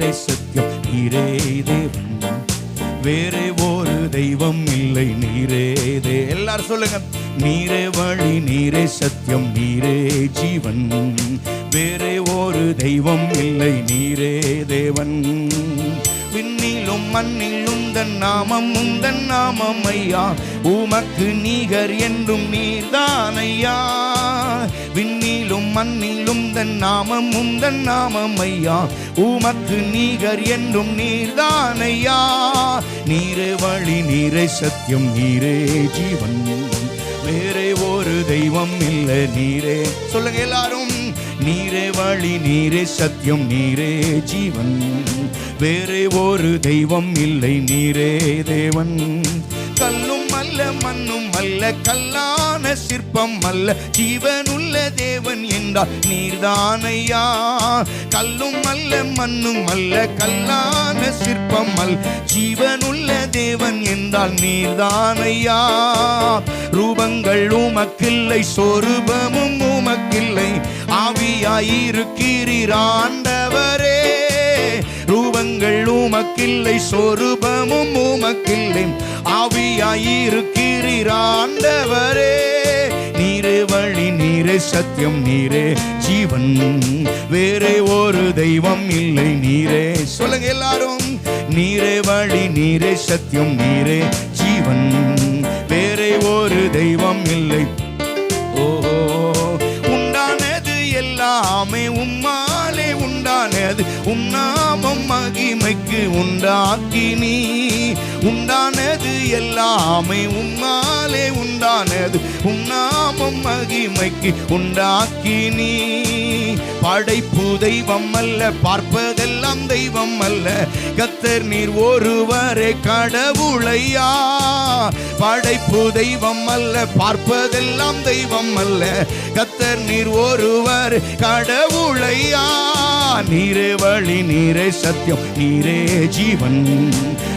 நீரை சத்தியம் நீரே தேவன். வேறே ஒரு தெய்வம் இல்லை நீரே தே. எல்லாரும் சொல்லுங்க. நீரே வழி நீரே சத்தியம் நீரே ஜீவன். வேறே ஒரு தெய்வம் இல்லை நீரே தேவன். விண்ணிலும் மண்ணிலும் தன் நாமம் உந்தன் நாமம் ஐயா. உமக்கு நீகர் என்றும் நீர்தான் ஐயா. உந்தன் நாமம் உந்தன் நாமம் ஐயா உமக்கு நீகர் என்றும் நீர்தான் ஐயா நீரே வழி நீரே சத்தியம் நீரே ஜீவன். வேறே ஒரு தெய்வம் இல்லை நீரே. சொல்லுங்க எல்லாரும். நீரே வழி நீரே சத்தியம் நீரே ஜீவன். வேறே ஒரு தெய்வம் இல்லை நீரே தேவன். கல்லும் அல்ல மண்ணும் அல்ல கல்லான சிற்பம் அல்ல. ஜீவனுள்ள தேவன் என்றால் நீர்தானையா? கல்லும் அல்ல மண்ணும் அல்ல கல்லான சிற்பம் அல்ல. ஜீவனுள்ள தேவன் என்றால் நீர்தானையா? ரூபங்கள் உமக்கில்லை சொரூபமும் உமக்கில்லை. ஆவியாயிருக்கிறீராண்டவரே ரூபங்கள் உமக்கில்லை சொரூபமும் உமக்கில்லை. ஆவியாயிருக்கிறீராண்டவரே நீரே வழி நீரே சத்தியம் நீரே ஜீவன். வேறே ஒரு தெய்வம் இல்லை நீரே. சொல்லுங்க எல்லாரும். நீரே வழி நீரே சத்தியம் நீரே ஜீவன். வேறே ஒரு தெய்வம் இல்லை. ஓ உண்டானது எல்லாமே உம்மாலே. உண்டானது உன்னாமம் மகிமைக்கு உண்டாக்கி நீ உண்டானது எல்லாமே உம்மாலே உண்டானது. உன்னாமம் மகிமைக்கு உண்டாக்கி நீ. படைப்பு தெய்வம் அல்ல பார்ப்பதெல்லாம் தெய்வம் அல்ல. கத்தர் நீர் ஒருவரே கடவுளையா. படைப்பு தெய்வம் அல்ல பார்ப்பதெல்லாம் தெய்வம் அல்ல. கத்தர் நீர் ஒருவர் கடவுளையா. நீரே வழி நீரே சத்தியம் நீரே ஜீவன்.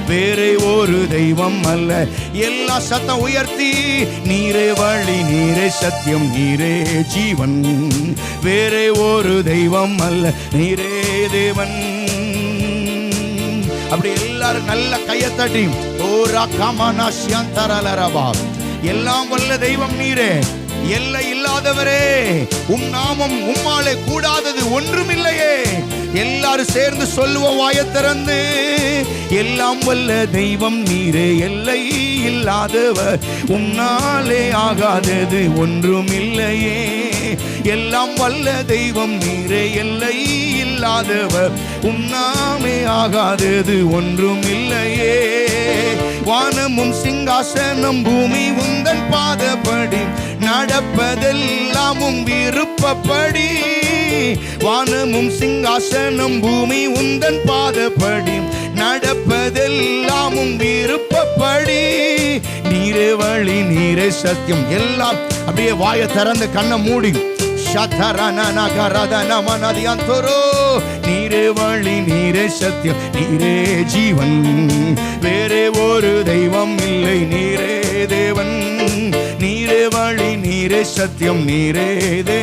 வேறே ஒரு தெய்வம் அல்ல. எல்லா சத்தம் உயர்த்தி நீரே வழி நீரே சத்தியம் நீரே ஜீவன். வேறே ஒரு தெய்வம் அல்ல நீரே தேவன். அப்படி எல்லாரும் நல்ல கையை தட்டி ஓரா காமானா சியாந்தரலரபா எல்லாம் வல்ல தெய்வம் நீரே. எல்லை இல்லாதவரே உம் நாமம் உம்மாலே கூடாதது ஒன்றுமில்லையே. எல்லாரும் சேர்ந்து சொல்லுவோம் வாய திறந்து எல்லாம் வல்ல தெய்வம் நீரே எல்லை இல்லாதவர் உன்னாலே ஆகாதது ஒன்றுமில்லையே. எல்லாம் வல்ல தெய்வம் நீரே எல்லை இல்லாதவர் உன்னாமே ஆகாதது ஒன்றும் இல்லையே வானமும் சிங்காசனம் பூமி உந்தன் பாதப்படி நடப்பதெல்லாமும் விருப்பப்படி. வானமும் சிங்காசனம் பூமி உந்தன் பாதப்படி. நடப்பதெல்லாமும் விருப்பப்படி. நீரே வழி நீரே சத்தியம் எல்லாம் அப்படியே வாய திறந்து கண்ணை மூடி. நீரே வழி நீரே சத்தியம் நீரே ஜீவன். வேறே ஒரு தெய்வம் இல்லை நீரே தேவன். வழி நீரே சத்தியம் நீரே தே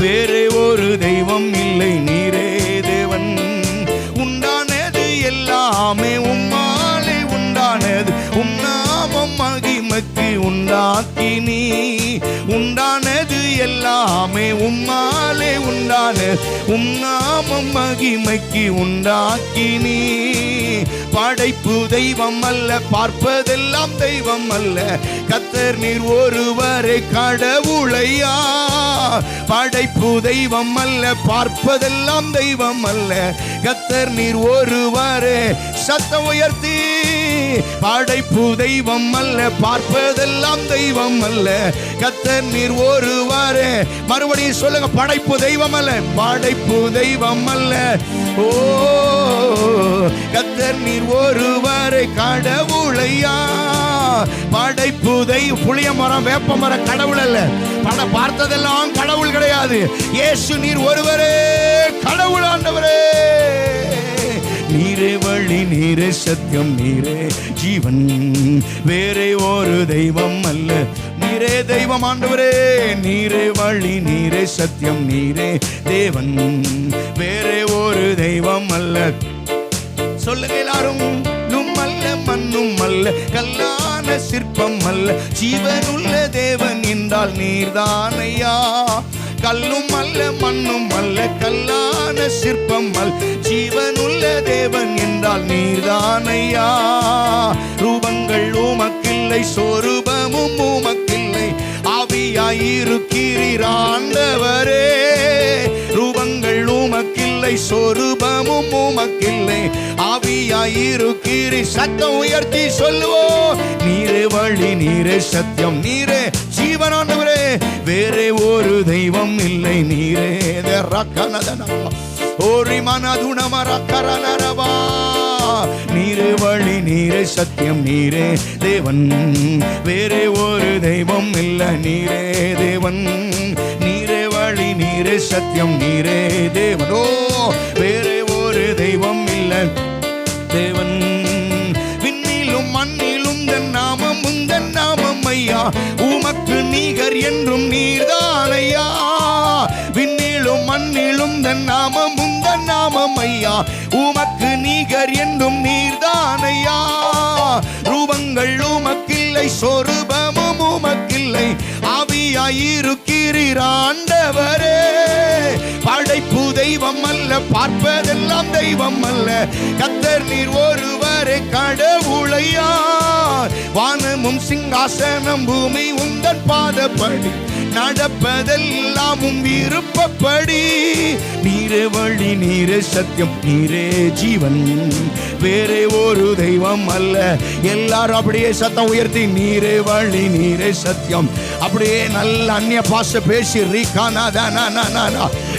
வேறே ஒரு தெய்வம் இல்லை நீரே தேவன். உண்டானது எல்லாமே உம்மாலே உண்டானது உம் நாமம் மகிமைக்கு உண்டாக்கி நீ உண்டான எல்லாமே உம்மாலே உண்டானது உம் நாமம் மகிமைக்கு உண்டாக்கி நீ படைப்பு தெய்வம் அல்ல பார்ப்பதெல்லாம் தெய்வம் அல்ல. கத்தர் நீர் ஒருவரை கடவுளையா. படைப்பு தெய்வம் அல்ல பார்ப்பதெல்லாம் தெய்வம் அல்ல கத்தர் நீர் ஒருவரே சத்த உயர்த்தி. படைப்பு தெய்வம் அல்ல பார்ப்பதெல்லாம் தெய்வம் அல்ல கத்தர் நீர் ஒருவாறு மறுபடியும் சொல்லுங்க படைப்பு தெய்வம் அல்ல படைப்பு தெய்வம் அல்ல ஓ கத்தர் நீர் ஒருவாறு கடவுளையா. படைப்பு தெய்வம் புளிய மரம் வேப்ப மரம் கடவுள் அல்ல. நான் பார்த்ததெல்லாம் கடவுள் கிடையாது. இயேசு நீர் ஒருவரே கடவுள் ஆண்டவரே. நீரே வழி நீரே சத்தியம் நீரே ஜீவன். வேறே ஒரு தெய்வம் அல்ல. நீரே தெய்வம் ஆண்டவரே. நீரே வழி நீரே சத்தியம் நீரே தேவன். வேறே ஒரு தெய்வம் அல்ல. சொல்லுங்க எல்லாரும் நும் அல்ல மண்ணும் அல்ல. கல்லான சிற்பம் அல்ல ஜீவனுள்ள தேவன் என்றால் நீர்தானையா? கல்லும் அல்ல மண்ணும் அல்ல கல்லான சிற்பம் அல் ஜீவனுள்ள தேவன் என்றால் நீர்தானையா? ரூபங்கள் உமக்கில்லை சொரூபமும் உமக்கில்லை. ஆவியாயிருக்கிறீர் ஆண்டவரே. சொரூபமும் உமக்கில்லை. ஆவியாயிருக்கிறி சத்தம் உயர்த்தி சொல்லுவோம். நீரே வழி நீரே சத்தியம் நீரே ஜீவனாண்டவரே வேறே ஒரு தெய்வம் இல்லை நீரே ரக்கனதனா ஓரி மனதுணமரக்கரனரவா நீரே வழி நீரே சத்தியம் நீரே தேவன். வேறே ஒரு தெய்வம் இல்லை நீரே தேவன். நீரே சத்தியம் நீரே. தேவனோ வேறே ஒரு தெய்வம் இல்ல. தேவன் விண்ணிலும் மண்ணிலும் தன் நாமம் உந்தன் நாமம் ஐயா. உமக்கு நீகர் என்றும் நீர்தான் ஐயா. விண்ணிலும் மண்ணிலும் தன் நாமம் உந்தன் நாமம் ஐயா. உமக்கு நீகர் என்றும் நீர்தான் ஐயா. ரூபங்கள் உமக்கில்லை சொரூபமும் உமக்கில்லை. ஆவியாயிருக்கிறீர் ஆண்டவரே. படைப்பு தெய்வம் அல்ல பார்ப்பதெல்லாம் தெய்வம் அல்ல. கத்தர் நீர் ஒருவரே கடவுளையா. வானமும் சிங்காசனம் பூமி உந்தன் பாதப்படி. நடப்பதெல்லாமும் விருப்பப்படி. நீரே வழி நீரே சத்தியம் நீரே ஜீவன். வேறே ஒரு தெய்வம் அல்ல. எல்லாரும் அப்படியே சத்தம் உயர்த்தி நீரே வழி நீரே சத்தியம். அப்படியே நல்ல அந்நிய பாச பேசி ரீகானா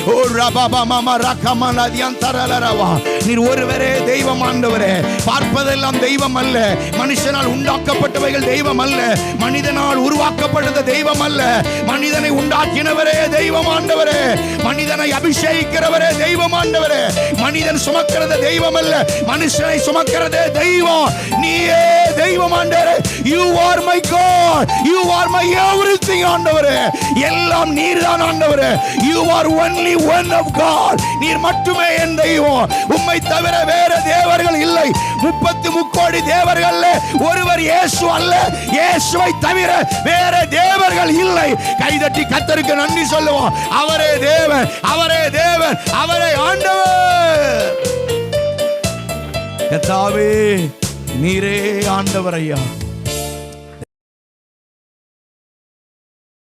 ஓ ரபாபா மாமா ரக்கமான தரலரவா நீர் ஒருவரே தெய்வம் ஆண்டவரே. பார்ப்பதெல்லாம் தெய்வம் அல்ல. மனுஷனால் உண்டாக்கப்பட்டவைகள் தெய்வம் அல்ல. மனிதனால் உருவாக்கப்பட்டது தெய்வம் அல்ல. மனிதனை உண்டாக்கினவரே தெய்வம் ஆண்டவரே. மனிதனை அபிஷேகிக்கிறவரே தெய்வம் ஆண்டவரே. மனிதன் சுமக்கிறது தெய்வம் அல்ல. மனுஷனை சுமக்கிறதே தெய்வம். நீயே தெய்வம் ஆண்டவரே you are my God you are my everything ஆண்டவரே. எல்லாம் நீர்தான் ஆண்டவரே. You are only one of God நீர் மட்டுமே என் தெய்வம். உம்மை தவிர வேற தேவர்கள் இல்லை. முப்பத்து முக்கோடி தேவர்கள் ஒருவர் இயேசு அல்ல. இயேசுவை தவிர வேற தேவர்கள் இல்லை. கைதட்டி கத்தருக்கு நன்றி சொல்லுவோம். அவரே தேவன் அவரே தேவன் அவரே ஆண்டவர். கத்தாவே நீரே ஆண்டவர் ஐயா